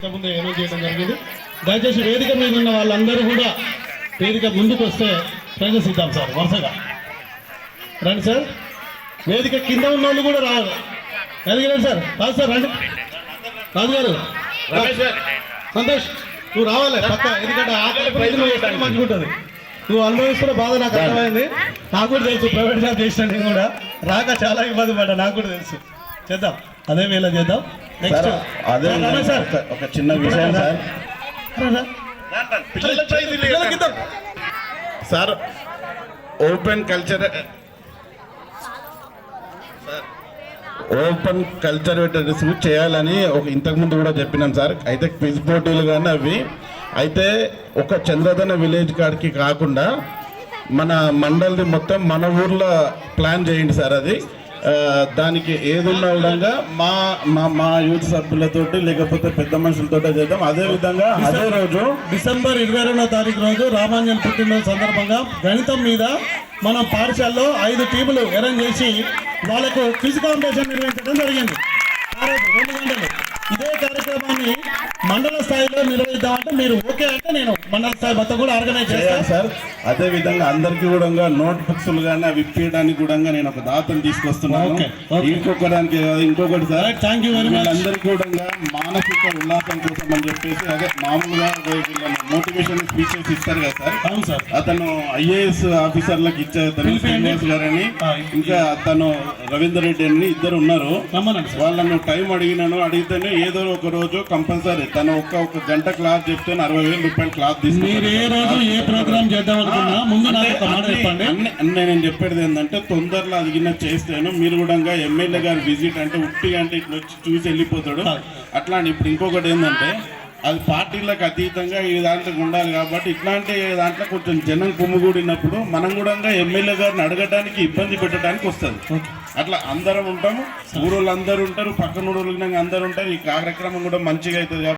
ఇంతకుముందు అనౌన్స్ చేయడం జరిగింది. దయచేసి వేదిక మీద ఉన్న వాళ్ళందరూ కూడా వేదిక ముందుకు వస్తే ప్రైజెస్ ఇద్దాం సార్ వరుసగా. రండి సార్. వేదిక కింద ఉన్న వాళ్ళు కూడా రావాలి ఎదిగిరండి సార్. రాదు సార్ రండి. రాజు గారు. సంతోష్ నువ్వు రావాలి. పక్క ఎందుకంటే ఆకలి మంచిగా ఉంటుంది నువ్వు అనుభవిస్తున్న బాధ నాకు అర్థమైంది. నాకు కూడా తెలుసు ప్రైవేట్ జాబ్ చేసిన నేను కూడా. రాక చాలా ఇబ్బంది పడ్డా నాకు కూడా తెలుసు. చేద్దాం. అదే వేళ చేద్దాం. సార్ అదే ఒక- చిన్న విషయం sir. Sir open culture open culture చేయాలని ఒక ఇంతకు ముందు కూడా చెప్పినాం సార్. అయితే క్విజ్ పోటీలు కానీ అవి. అయితే ఒక చంద్రధన విలేజ్ కాడికి కాకుండా మన మండలిది మొత్తం మన ఊర్లో ప్లాన్ చేయండి సార్ అది. దానికి ఏది ఉన్న విధంగా మా మా మా యూత్ సభ్యులతోటి లేకపోతే పెద్ద మనుషులతో చేద్దాం. అదే విధంగా అదే రోజు డిసెంబర్ ఇరవై రెండో తారీఖు రోజు రామాంజన్ పుట్టినరోజు సందర్భంగా గణితం మీద మనం పాఠశాలలో ఐదు టీములు అరేంజ్ చేసి వాళ్ళకు క్విజ్ కాంపిటీషన్ నిర్వహించడం జరిగింది ఆ రోజు రెండు గంటలు ఇదే కార్యక్రమాన్ని మండల స్థాయిలో నిర్వహిద్దామంటే మీరు ఓకే అంటే నేను మండల స్థాయి మొత్తం కూడా ఆర్గనైజ్ చేయాలి చేస్తాను సార్. అదే విధంగా అందరికి కూడా నోట్ బుక్స్ కానీ అవి ఇప్పించడానికి కూడా నేను ఒక దాతను తీసుకొస్తున్నాను. ఇంకొకడానికి ఇంకొకటి sir. Thank you very much. వీళ్ళందరికీ కూడా మానసిక ఉల్లాసం కోసం అని చెప్పేసి అదే మామూలుగా మోటివేషన్ స్పీచెస్ ఇస్తారు కదా సార్. అవును సార్. అతను ఐఏఎస్ ఆఫీసర్లకు ఇచ్చారు. శ్రీనివాస్ గారని. ఇంకా తను రవీందర్ రెడ్డి అని ఇద్దరు ఉన్నారు. వాళ్ళను టైం అడిగినాను అడిగితేనే ఏదో ఒక రోజు కంపల్సరీ. తను ఒక్క ఒక గంట క్లాస్ చెప్తే అరవై వేల రూపాయలు క్లాస్ మీరు ఏ రోజు ఏ ప్రోగ్రామ్ చేద్దాం అనుకున్నా ముందు చెప్పండి. నేను చెప్పేది ఏంటంటే తొందరలో అది గిన్నె చేస్తాను. మీరు కూడా ఎమ్మెల్యే గారి విజిట్ అంటే ఉట్టి అంటే ఇట్లా వచ్చి చూసి వెళ్ళిపోతాడు. అట్లా ఇప్పుడు ఇంకొకటి ఏంటంటే అది పార్టీలకు అతీతంగా ఈ దాంట్లో ఉండాలి కాబట్టి ఇట్లాంటి దాంట్లో కొంచెం జనం కుమ్ముగూడినప్పుడు మనం కూడా ఎమ్మెల్యే గారిని అడగడానికి ఇబ్బంది పెట్టడానికి వస్తుంది. అట్లా అందరం ఉంటాము. ఊరోళ్ళు అందరూ ఉంటారు పక్కన ఊరోళ్ళు అందరూ ఉంటారు. ఈ కార్యక్రమం కూడా మంచిగా అవుతుంది